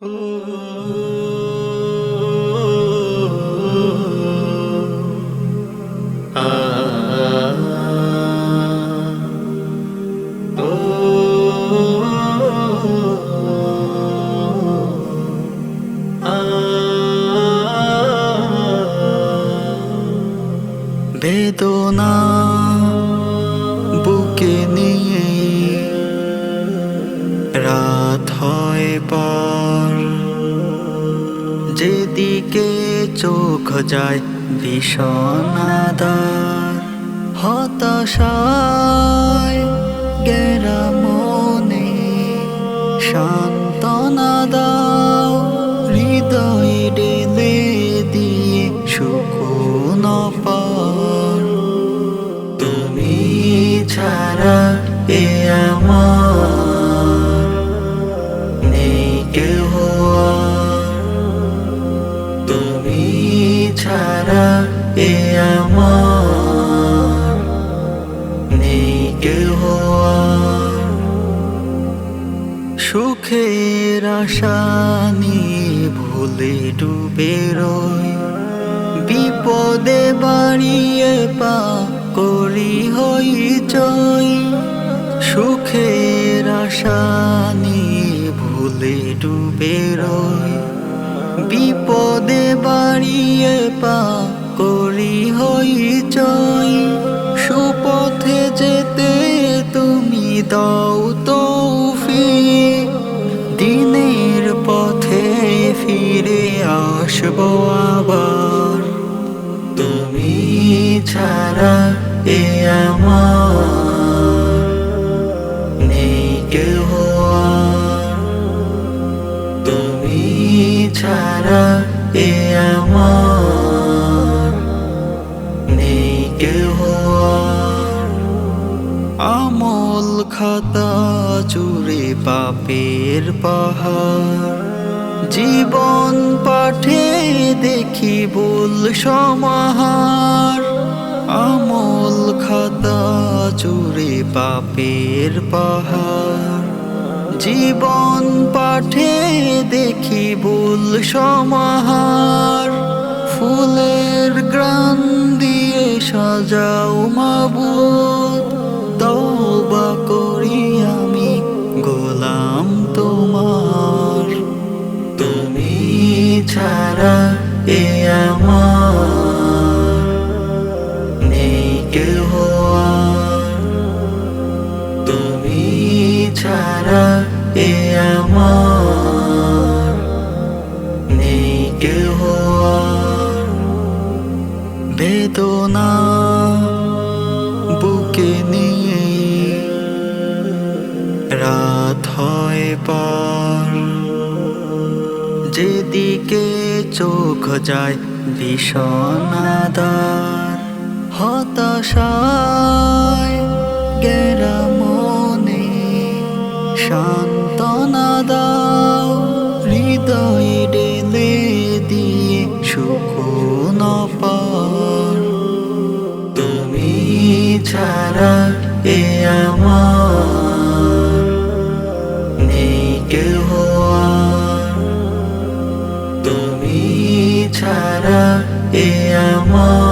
বেদনা বুকে নিয়ে রাত হয় পার যেদিকে চোখ যায় বিষণাদার হতাশায় গেরা মনে সান্ত্বনা দাও, হৃদয় ডেলে দিয়ে সুকুন পার তুমি ছাড়া এ আমার এ আমার নেই কেহ। সুখের আশা নিয়ে ভুলে ডুবে রই। বিপদে বাড়িয়ে পা করি হই চই। সুখের আশা নিয়ে ভুলে ডুবে রই। বিপদে বাড়িয়ে পা করি হই চই সুপথে যেতে তুমি দাও তৌফিক। দিনের পথে ফিরে আসব আবার। তুমি ছাড়া এ আমার নেই কেহ তুমি ছাড়া এ আমার আমল খাতা চুরে পাপের পাহাড়। জীবন পাঠে দেখি ভুল সমাহার। আমল খাতা চুরে পাপের পাহাড়। জীবন পাঠে দেখি ভুল সমাহার। ফুলের গ্রান সাজাও মাবুদ, তওবা করি আমি গোলাম তোমার। তুমি ছাড়া এ আমার নেই কেহ তুমি ছাড়া যেদিকে চোখ যায় বিষণাদার হতাশায় গেরা মনে সান্ত্বনা দাও, হৃদয় ডেলে দিয়ে সুকুন পার তুমি ছাড়া এ আমার ছাড়া এ আমার